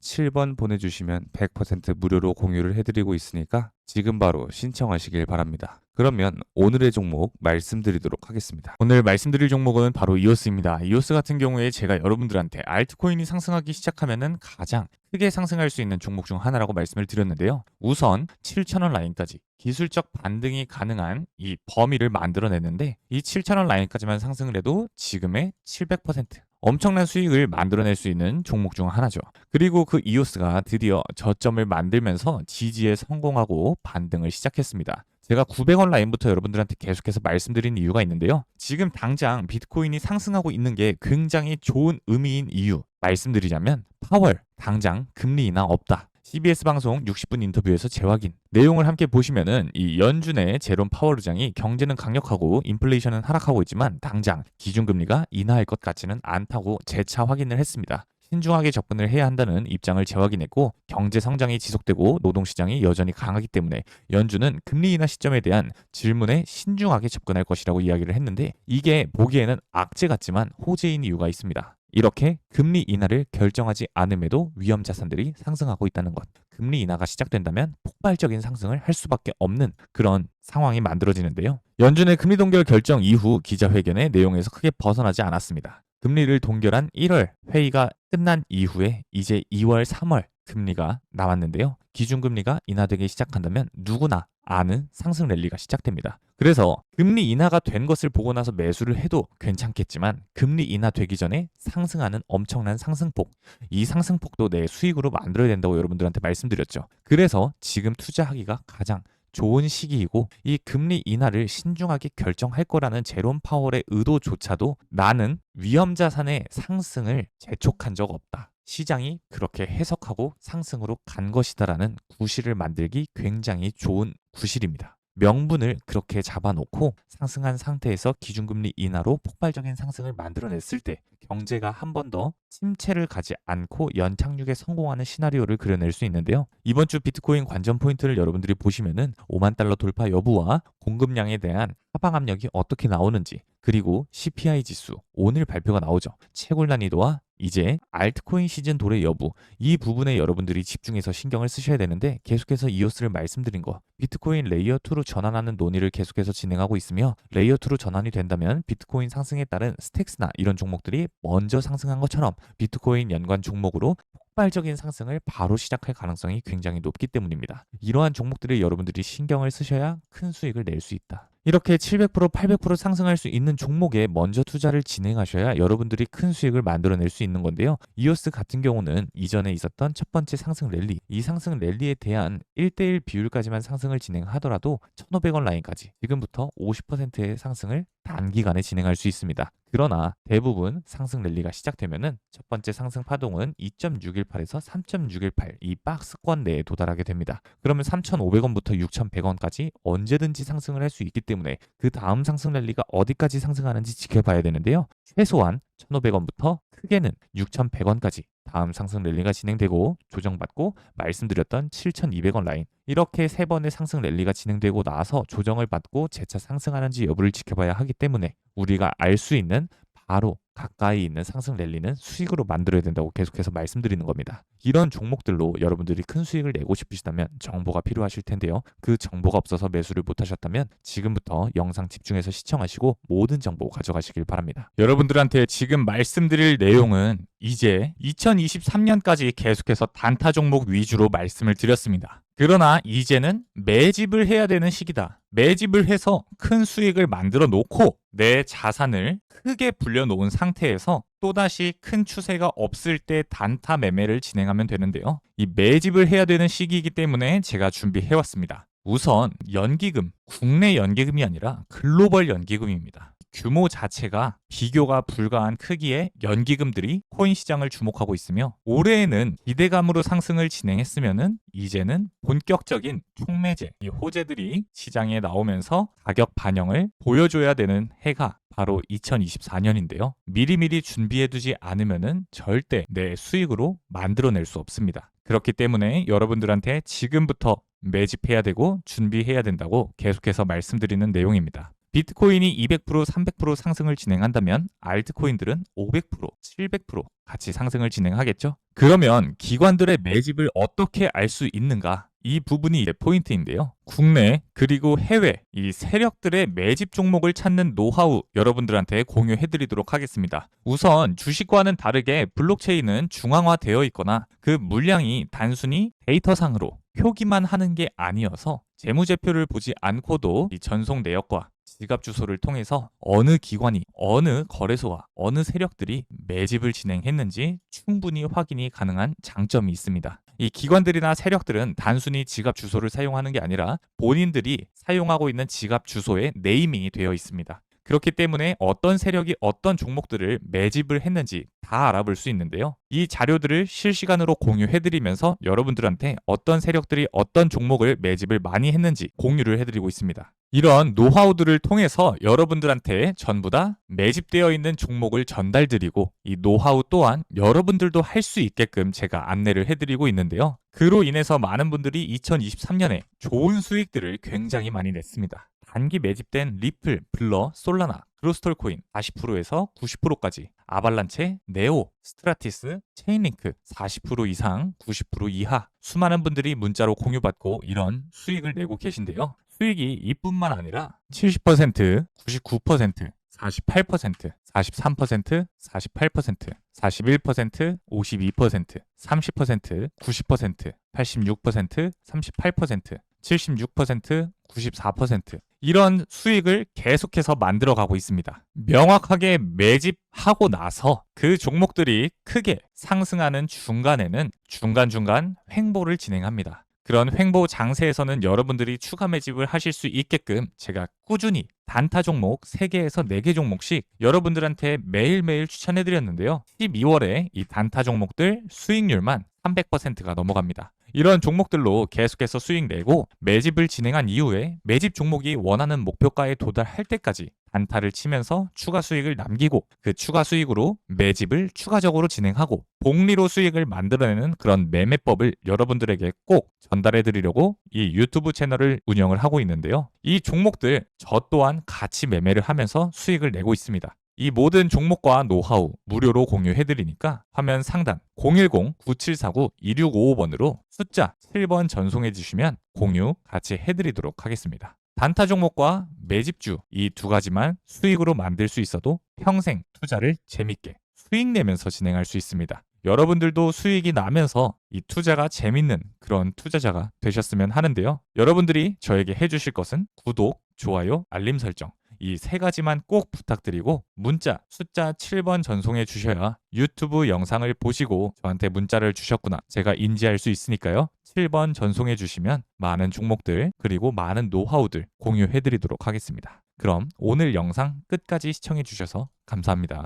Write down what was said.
7번 보내주시면 100% 무료로 공유를 해드리고 있으니까 지금 바로 신청하시길 바랍니다. 그러면 오늘의 종목 말씀드리도록 하겠습니다. 오늘 말씀드릴 종목은 바로 이오스입니다. 이오스 같은 경우에 제가 여러분들한테 알트코인이 상승하기 시작하면은 가장 크게 상승할 수 있는 종목 중 하나라고 말씀을 드렸는데요. 우선 7,000원 라인까지 기술적 반등이 가능한 이 범위를 만들어냈는데 이 7,000원 라인까지만 상승을 해도 지금의 700% 엄청난 수익을 만들어낼 수 있는 종목 중 하나죠. 그리고 그 이오스가 드디어 저점을 만들면서 지지에 성공하고 반등을 시작했습니다. 제가 900원 라인부터 여러분들한테 계속해서 말씀드린 이유가 있는데요. 지금 당장 비트코인이 상승하고 있는 게 굉장히 좋은 의미인 이유 말씀드리자면 파월 당장 금리 인하 없다. CBS 방송 60분 인터뷰에서 재확인 내용을 함께 보시면은 이 연준의 제롬 파월 의장이 경제는 강력하고 인플레이션은 하락하고 있지만 당장 기준금리가 인하할 것 같지는 않다고 재차 확인을 했습니다. 신중하게 접근을 해야 한다는 입장을 재확인했고 경제 성장이 지속되고 노동 시장이 여전히 강하기 때문에 연준은 금리 인하 시점에 대한 질문에 신중하게 접근할 것이라고 이야기를 했는데 이게 보기에는 악재 같지만 호재인 이유가 있습니다. 이렇게 금리 인하를 결정하지 않음에도 위험 자산들이 상승하고 있다는 것. 금리 인하가 시작된다면 폭발적인 상승을 할 수밖에 없는 그런 상황이 만들어지는데요. 연준의 금리 동결 결정 이후 기자회견의 내용에서 크게 벗어나지 않았습니다. 금리를 동결한 1월 회의가 끝난 이후에 이제 2월, 3월 금리가 나왔는데요. 기준금리가 인하되기 시작한다면 누구나 아는 상승 랠리가 시작됩니다. 그래서 금리 인하가 된 것을 보고 나서 매수를 해도 괜찮겠지만 금리 인하되기 전에 상승하는 엄청난 상승폭 이 상승폭도 내 수익으로 만들어야 된다고 여러분들한테 말씀드렸죠. 그래서 지금 투자하기가 가장 좋은 시기이고 이 금리 인하를 신중하게 결정할 거라는 제롬 파월의 의도조차도 나는 위험 자산의 상승을 재촉한 적 없다. 시장이 그렇게 해석하고 상승으로 간 것이다라는 구실을 만들기 굉장히 좋은 구실입니다. 명분을 그렇게 잡아놓고 상승한 상태에서 기준금리 인하로 폭발적인 상승을 만들어냈을 때 경제가 한 번 더 침체를 가지 않고 연착륙에 성공하는 시나리오를 그려낼 수 있는데요. 이번 주 비트코인 관전 포인트를 여러분들이 보시면은 5만 달러 돌파 여부와 공급량에 대한 하방 압력이 어떻게 나오는지 그리고 CPI 지수 오늘 발표가 나오죠. 채굴 난이도와 이제 알트코인 시즌 도래 여부 이 부분에 여러분들이 집중해서 신경을 쓰셔야 되는데 계속해서 이오스를 말씀드린 거 비트코인 레이어 2로 전환하는 논의를 계속해서 진행하고 있으며 레이어 2로 전환이 된다면 비트코인 상승에 따른 스택스나 이런 종목들이 먼저 상승한 것처럼 비트코인 연관 종목으로 폭발적인 상승을 바로 시작할 가능성이 굉장히 높기 때문입니다. 이러한 종목들을 여러분들이 신경을 쓰셔야 큰 수익을 낼 수 있다. 이렇게 700% 800% 상승할 수 있는 종목에 먼저 투자를 진행하셔야 여러분들이 큰 수익을 만들어낼 수 있는 건데요. 이오스 같은 경우는 이전에 있었던 첫 번째 상승 랠리, 이 상승 랠리에 대한 1대1 비율까지만 상승을 진행하더라도 1,500원 라인까지 지금부터 50%의 상승을 단기간에 진행할 수 있습니다. 그러나 대부분 상승 랠리가 시작되면은 첫 번째 상승 파동은 2.618에서 3.618 이 박스권 내에 도달하게 됩니다. 그러면 3,500원부터 6,100원까지 언제든지 상승을 할 수 있기 때문에 그 다음 상승 랠리가 어디까지 상승하는지 지켜봐야 되는데요. 최소한 1,500원부터 크게는 6,100원까지 다음 상승 랠리가 진행되고 조정받고 말씀드렸던 7,200원 라인. 이렇게 세 번의 상승 랠리가 진행되고 나서 조정을 받고 재차 상승하는지 여부를 지켜봐야 하기 때문에 우리가 알 수 있는 바로 가까이 있는 상승 랠리는 수익으로 만들어야 된다고 계속해서 말씀드리는 겁니다. 이런 종목들로 여러분들이 큰 수익을 내고 싶으시다면 정보가 필요하실 텐데요. 그 정보가 없어서 매수를 못 하셨다면 지금부터 영상 집중해서 시청하시고 모든 정보 가져가시길 바랍니다. 여러분들한테 지금 말씀드릴 내용은 이제 2023년까지 계속해서 단타 종목 위주로 말씀을 드렸습니다. 그러나 이제는 매집을 해야 되는 시기다. 매집을 해서 큰 수익을 만들어 놓고 내 자산을 크게 불려놓은 상태에서 또다시 큰 추세가 없을 때 단타 매매를 진행하면 되는데요. 이 매집을 해야 되는 시기이기 때문에 제가 준비해 왔습니다. 우선 연기금, 국내 연기금이 아니라 글로벌 연기금입니다. 규모 자체가 비교가 불가한 크기의 연기금들이 코인 시장을 주목하고 있으며 올해에는 기대감으로 상승을 진행했으면은 이제는 본격적인 촉매제 이 호재들이 시장에 나오면서 가격 반영을 보여줘야 되는 해가 바로 2024년인데요. 미리미리 준비해두지 않으면은 절대 내 수익으로 만들어낼 수 없습니다. 그렇기 때문에 여러분들한테 지금부터 매집해야 되고 준비해야 된다고 계속해서 말씀드리는 내용입니다. 비트코인이 200%, 300% 상승을 진행한다면 알트코인들은 500%, 700% 같이 상승을 진행하겠죠? 그러면 기관들의 매집을 어떻게 알 수 있는가? 이 부분이 이제 포인트인데요. 국내 그리고 해외 이 세력들의 매집 종목을 찾는 노하우 여러분들한테 공유해 드리도록 하겠습니다. 우선 주식과는 다르게 블록체인은 중앙화되어 있거나 그 물량이 단순히 데이터상으로 표기만 하는 게 아니어서 재무제표를 보지 않고도 이 전송 내역과 지갑 주소를 통해서 어느 기관이 어느 거래소와 어느 세력들이 매집을 진행했는지 충분히 확인이 가능한 장점이 있습니다. 이 기관들이나 세력들은 단순히 지갑 주소를 사용하는 게 아니라 본인들이 사용하고 있는 지갑 주소에 네이밍이 되어 있습니다. 그렇기 때문에 어떤 세력이 어떤 종목들을 매집을 했는지 다 알아볼 수 있는데요. 이 자료들을 실시간으로 공유해드리면서 여러분들한테 어떤 세력들이 어떤 종목을 매집을 많이 했는지 공유를 해드리고 있습니다. 이런 노하우들을 통해서 여러분들한테 전부 다 매집되어 있는 종목을 전달드리고 이 노하우 또한 여러분들도 할 수 있게끔 제가 안내를 해드리고 있는데요. 그로 인해서 많은 분들이 2023년에 좋은 수익들을 굉장히 많이 냈습니다. 단기 매집된 리플, 블러, 솔라나, 그로스톨 코인 40%에서 90%까지, 아발란체, 네오, 스트라티스, 체인링크 40% 이상, 90% 이하 수많은 분들이 문자로 공유받고 이런 수익을 내고 계신데요. 수익이 이뿐만 아니라 70%, 99%, 48%, 43%, 48%, 41%, 52%, 30%, 90%, 86%, 38%, 76%, 94% 이런 수익을 계속해서 만들어 가고 있습니다. 명확하게 매집하고 나서 그 종목들이 크게 상승하는 중간에는 중간중간 횡보를 진행합니다. 그런 횡보 장세에서는 여러분들이 추가 매집을 하실 수 있게끔 제가 꾸준히 단타 종목 3개에서 4개 종목씩 여러분들한테 매일매일 추천해 드렸는데요. 12월에 이 단타 종목들 수익률만 300%가 넘어갑니다. 이런 종목들로 계속해서 수익 내고 매집을 진행한 이후에 매집 종목이 원하는 목표가에 도달할 때까지 단타를 치면서 추가 수익을 남기고 그 추가 수익으로 매집을 추가적으로 진행하고 복리로 수익을 만들어내는 그런 매매법을 여러분들에게 꼭 전달해 드리려고 이 유튜브 채널을 운영을 하고 있는데요. 이 종목들 저 또한 같이 매매를 하면서 수익을 내고 있습니다. 이 모든 종목과 노하우 무료로 공유해 드리니까 화면 상단 010-9749-2655번으로 숫자 7번 전송해 주시면 공유 같이 해 드리도록 하겠습니다. 단타 종목과 매집주 이 두 가지만 수익으로 만들 수 있어도 평생 투자를 재밌게 수익 내면서 진행할 수 있습니다. 여러분들도 수익이 나면서 이 투자가 재밌는 그런 투자자가 되셨으면 하는데요. 여러분들이 저에게 해주실 것은 구독, 좋아요, 알림 설정 이 세 가지만 꼭 부탁드리고 문자 숫자 7번 전송해 주셔야 유튜브 영상을 보시고 저한테 문자를 주셨구나 제가 인지할 수 있으니까요. 7번 전송해 주시면 많은 종목들 그리고 많은 노하우들 공유해 드리도록 하겠습니다. 그럼 오늘 영상 끝까지 시청해 주셔서 감사합니다.